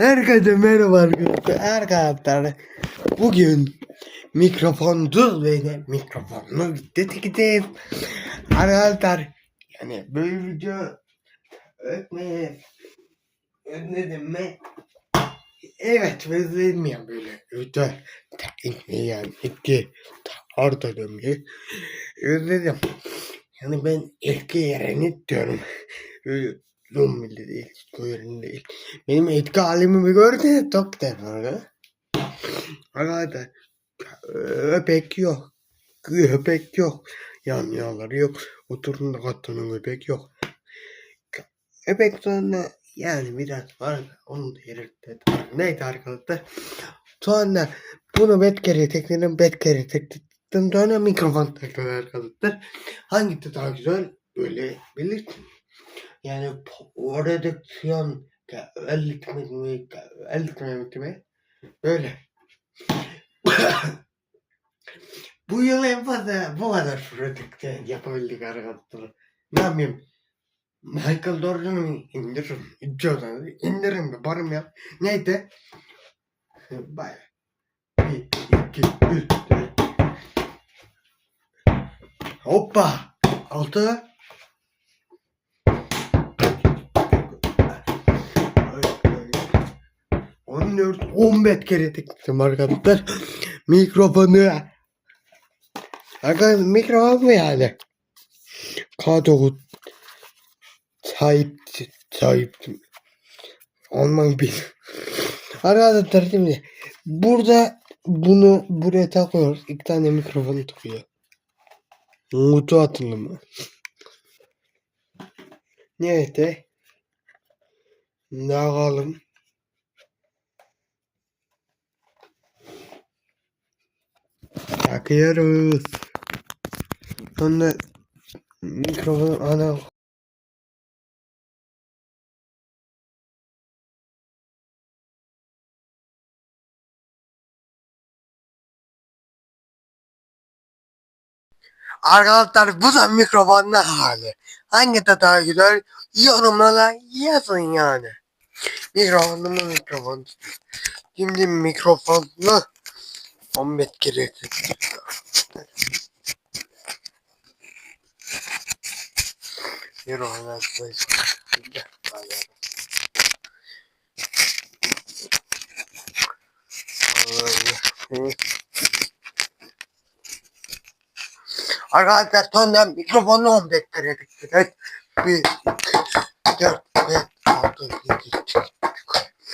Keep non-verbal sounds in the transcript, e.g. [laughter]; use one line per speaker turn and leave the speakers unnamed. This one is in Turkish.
Herkese merhaba arkadaşlar. Arkadaşlar bugün mikrofondu ve de mikrofonlu gideceğiz. Arkadaşlar yani böyle video ötmeye özledim mi? Evet ya böyle video tekniği yani iki orta döngü özledim. Yani ben eski yerini diyorum. Zombi değil, yerini değil. Benim etki halimi gördü çok defa. Arkadaşlar öpek yok. Öpek yok. Yanyaları yok. Oturun katının öpek yok. Öpek sonra yani biraz var da onu da yeritte. Neydi arkadaşlar? Sonra bunu bet kere tekledim bet kere tekledim. Sonra mikrofon tekledim arkadaşlar. Hangisi daha güzel? Böyle bilirsin. Yani prodüksiyon elitme elitme böyle. [coughs] bu yıl en fazla bu kadar prodüksiyon yapabildik arkadaşlar. Ne yapayım? Michael Jordan'ı indiririm? Jordan'ı indiririm barım yap. Neydi? Bay. Bir, iki, üç, dört. Hoppa. Altı. 14 15 kere tıkladım arkadaşlar. Mikrofonu. Arkadaşlar mikrofon mu yani? K9 sahip sahip Alman bir. Arkadaşlar şimdi burada bunu buraya takıyoruz. İki tane mikrofon takıyor. Mutu atılımı. Neyse. Ne yapalım? Takıyoruz. Sonra mikrofon ana Arkadaşlar bu da mikrofonun hali. Hangi daha güzel yorumlara yazın yani. Mikrofonlu mu mikrofon? Şimdi mikrofonlu 15 kere Yürü koy. Arkadaşlar sonra mikrofonu 15 kere dikkat et. 1, 2, 4, 5, 6, 7, 8,